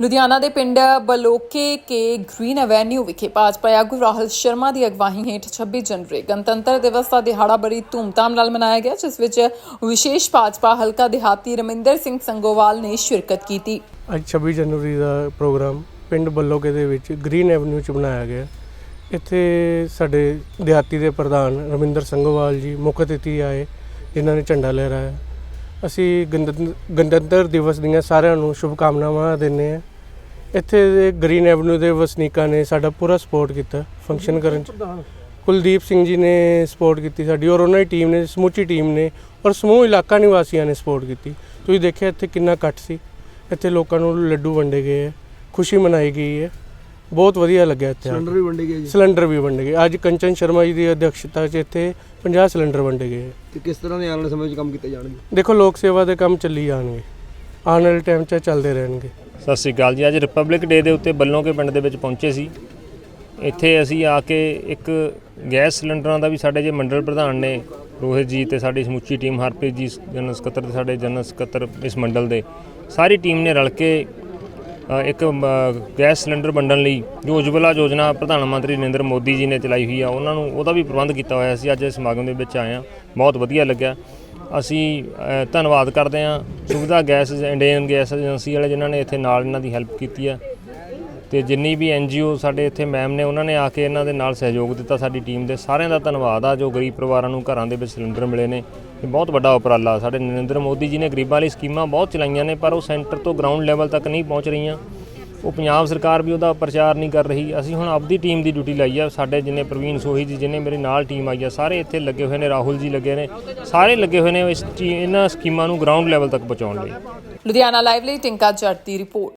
ਲੁਧਿਆਣਾ ਦੇ ਪਿੰਡ ਬਲੋਕੇ ਕੇ green avenue ਵਿਖੇ ਭਾਜਪਾ ਆਗੂ ਰਾਹੁਲ ਸ਼ਰਮਾ ਦੀ ਅਗਵਾਈ ਹੇਠ 26 ਜਨਵਰੀ ਗਣਤੰਤਰ ਦਿਵਸ ਦਾ ਦਿਹਾੜਾ ਬੜੀ ਧੂਮਧਾਮ ਨਾਲ ਮਨਾਇਆ ਗਿਆ, ਜਿਸ ਵਿੱਚ ਵਿਸ਼ੇਸ਼ ਭਾਜਪਾ ਹਲਕਾ ਦਿਹਾਤੀ ਰਮਿੰਦਰ ਸਿੰਘ ਸੰਗੋਵਾਲ ਨੇ ਸ਼ਿਰਕਤ ਕੀਤੀ। ਅੱਜ 26 ਜਨਵਰੀ ਦਾ ਪ੍ਰੋਗਰਾਮ ਪਿੰਡ ਬਲੋਕੇ ਦੇ ਵਿੱਚ ਗ੍ਰੀਨ ਐਵਨਿਊ 'ਚ ਬਣਾਇਆ ਗਿਆ। ਇੱਥੇ ਸਾਡੇ ਦਿਹਾਤੀ ਦੇ ਪ੍ਰਧਾਨ ਰਮਿੰਦਰ ਸੰਗੋਵਾਲ ਜੀ ਮੁੱਖ ਅਤਿਥੀ ਆਏ, ਜਿਨ੍ਹਾਂ ਨੇ ਝੰਡਾ ਲਹਿਰਾਇਆ। ਅਸੀਂ ਗਣਤੰਤਰ ਗਣਤੰਤਰ ਦਿਵਸ ਦੀਆਂ ਸਾਰਿਆਂ ਨੂੰ ਸ਼ੁਭਕਾਮਨਾਵਾਂ ਦਿੰਦੇ ਹਾਂ। ਇੱਥੇ ਦੇ ਗ੍ਰੀਨ ਐਵਨਿਊ ਦੇ ਵਸਨੀਕਾਂ ਨੇ ਸਾਡਾ ਪੂਰਾ ਸਪੋਰਟ ਕੀਤਾ ਫੰਕਸ਼ਨ ਕਰਨ 'ਚ। ਕੁਲਦੀਪ ਸਿੰਘ ਜੀ ਨੇ ਸਪੋਰਟ ਕੀਤੀ ਸਾਡੀ ਔਰ ਉਹਨਾਂ ਦੀ ਟੀਮ ਨੇ ਸਮੁੱਚੀ ਟੀਮ ਨੇ ਔਰ ਸਮੂਹ ਇਲਾਕਾ ਨਿਵਾਸੀਆਂ ਨੇ ਸਪੋਰਟ ਕੀਤੀ। ਤੁਸੀਂ ਦੇਖਿਆ ਇੱਥੇ ਕਿੰਨਾ ਇਕੱਠ ਸੀ। ਇੱਥੇ ਲੋਕਾਂ ਨੂੰ ਲੱਡੂ ਵੰਡੇ ਗਏ ਹੈ ਖੁਸ਼ੀ ਮਨਾਈ ਗਈ ਹੈ ਬਹੁਤ ਵਧੀਆ ਲੱਗਿਆ ਇੱਥੇ। ਸਿਲੰਡਰ ਵੀ ਵੰਡੇ ਗਏ ਜੀ। ਸਿਲੰਡਰ ਵੀ ਵੰਡੇ ਗਏ। ਅੱਜ ਕੰਚਨ ਸ਼ਰਮਾ ਜੀ ਦੀ ਅਧਿਕਸ਼ਤਾ 'ਚ ਇੱਥੇ 50 ਸਿਲੰਡਰ ਵੰਡੇ ਗਏ। ਤੇ ਕਿਸ ਤਰ੍ਹਾਂ ਦੇ ਆਉਣ ਵਾਲੇ ਸਮੇਂ ਵਿੱਚ ਕੰਮ ਕੀਤੇ ਜਾਣਗੇ? ਦੇਖੋ ਲੋਕ ਸੇਵਾ ਦੇ ਕੰਮ ਚੱਲੀ ਜਾਣਗੇ। ਆਉਣ ਵਾਲੇ ਟਾਈਮ 'ਚ ਚੱਲਦੇ ਰਹਿਣਗੇ। ਸਤਿ ਸ਼੍ਰੀ ਅਕਾਲ ਜੀ। ਅੱਜ ਰਿਪਬਲਿਕ ਡੇ ਦੇ ਉੱਤੇ ਬੱਲੋਂਕੇ ਪਿੰਡ ਦੇ ਵਿੱਚ ਪਹੁੰਚੇ ਸੀ। ਇੱਥੇ ਅਸੀਂ ਆ ਕੇ ਇੱਕ ਗੈਸ ਸਿਲੰਡਰਾਂ ਦਾ ਵੀ ਸਾਡੇ ਜੇ ਮੰਡਲ ਪ੍ਰਧਾਨ ਨੇ ਰੋਹਿਤ ਜੀ ਤੇ ਸਾਡੀ ਸਮੁੱਚੀ ਟੀਮ ਹਰਪ੍ਰੀਤ ਜੀ, ਜਨਰਲ ਸਕੱਤਰ ਤੇ ਸਾਡੇ ਜਨਰਲ ਸਕੱਤਰ ਇਸ ਮੰਡਲ ਦੇ। ਸਾਰੀ ਟੀਮ ਨੇ ਰਲ ਕੇ ਇੱਕ ਗੈਸ ਸਿਲੰਡਰ ਵੰਡਣ ਲਈ ਜੋ ਉਜਵਲਾ ਯੋਜਨਾ ਪ੍ਰਧਾਨ ਮੰਤਰੀ ਨਰਿੰਦਰ ਮੋਦੀ ਜੀ ਨੇ ਚਲਾਈ ਹੋਈ ਆ, ਉਹਨਾਂ ਨੂੰ ਉਹਦਾ ਵੀ ਪ੍ਰਬੰਧ ਕੀਤਾ ਹੋਇਆ ਸੀ। ਅੱਜ ਇਸ ਸਮਾਗਮ ਦੇ ਵਿੱਚ ਆਏ ਆ ਬਹੁਤ ਵਧੀਆ ਲੱਗਿਆ। ਅਸੀਂ ਧੰਨਵਾਦ ਕਰਦੇ ਹਾਂ ਸੁਵਿਧਾ ਗੈਸ ਇੰਡੀਅਨ ਗੈਸ ਏਜੰਸੀ ਵਾਲੇ ਜਿਨ੍ਹਾਂ ਨੇ ਇੱਥੇ ਨਾਲ ਇਹਨਾਂ ਦੀ ਹੈਲਪ ਕੀਤੀ ਆ ਤੇ ਜਿੰਨੀ ਵੀ ਐਨਜੀਓ ਸਾਡੇ ਇੱਥੇ ਮੈਮ ਨੇ, ਉਹਨਾਂ ਨੇ ਆ ਕੇ ਇਹਨਾਂ ਦੇ ਨਾਲ ਸਹਿਯੋਗ ਦਿੱਤਾ ਸਾਡੀ ਟੀਮ ਦੇ। ਸਾਰਿਆਂ ਦਾ ਧੰਨਵਾਦ ਆ ਜੋ ਗਰੀਬ ਪਰਿਵਾਰਾਂ ਨੂੰ ਘਰਾਂ ਦੇ ਵਿੱਚ ਸਿਲੰਡਰ ਮਿਲੇ ਨੇ। ਇਹ ਬਹੁਤ ਵੱਡਾ ਉਪਰਾਲਾ ਸਾਡੇ ਨਰਿੰਦਰ ਮੋਦੀ ਜੀ ਨੇ ਗਰੀਬਾਂ ਲਈ ਸਕੀਮਾਂ ਬਹੁਤ ਚਲਾਈਆਂ ਨੇ, ਪਰ ਉਹ ਸੈਂਟਰ ਤੋਂ ਗਰਾਊਂਡ ਲੈਵਲ ਤੱਕ ਨਹੀਂ ਪਹੁੰਚ ਰਹੀਆਂ। ਉਹ ਪੰਜਾਬ ਸਰਕਾਰ ਵੀ ਉਹਦਾ ਪ੍ਰਚਾਰ ਨਹੀਂ ਕਰ ਰਹੀ। ਅਸੀਂ ਹੁਣ ਆਪਦੀ ਟੀਮ ਦੀ ਡਿਊਟੀ ਲਾਈ ਆ। ਸਾਡੇ ਜਿੰਨੇ ਪ੍ਰਵੀਨ ਸੋਹੀ ਜੀ, ਜਿੰਨੇ ਮੇਰੇ ਨਾਲ ਟੀਮ ਆਈ ਆ, ਸਾਰੇ ਇੱਥੇ ਲੱਗੇ ਹੋਏ ਨੇ, ਰਾਹੁਲ ਜੀ ਲੱਗੇ ਨੇ, ਸਾਰੇ ਲੱਗੇ ਹੋਏ ਨੇ ਇਸ ਇਹਨਾਂ ਸਕੀਮਾਂ ਨੂੰ ਗਰਾਊਂਡ ਲੈਵਲ ਤੱਕ ਪਹੁੰਚਾਉਣ ਲਈ। ਲੁਧਿਆਣਾ ਲਾਈਵ ਲਈ ਟਿੰਕਾ ਜੱਟ ਦੀ ਰਿਪੋਰਟ।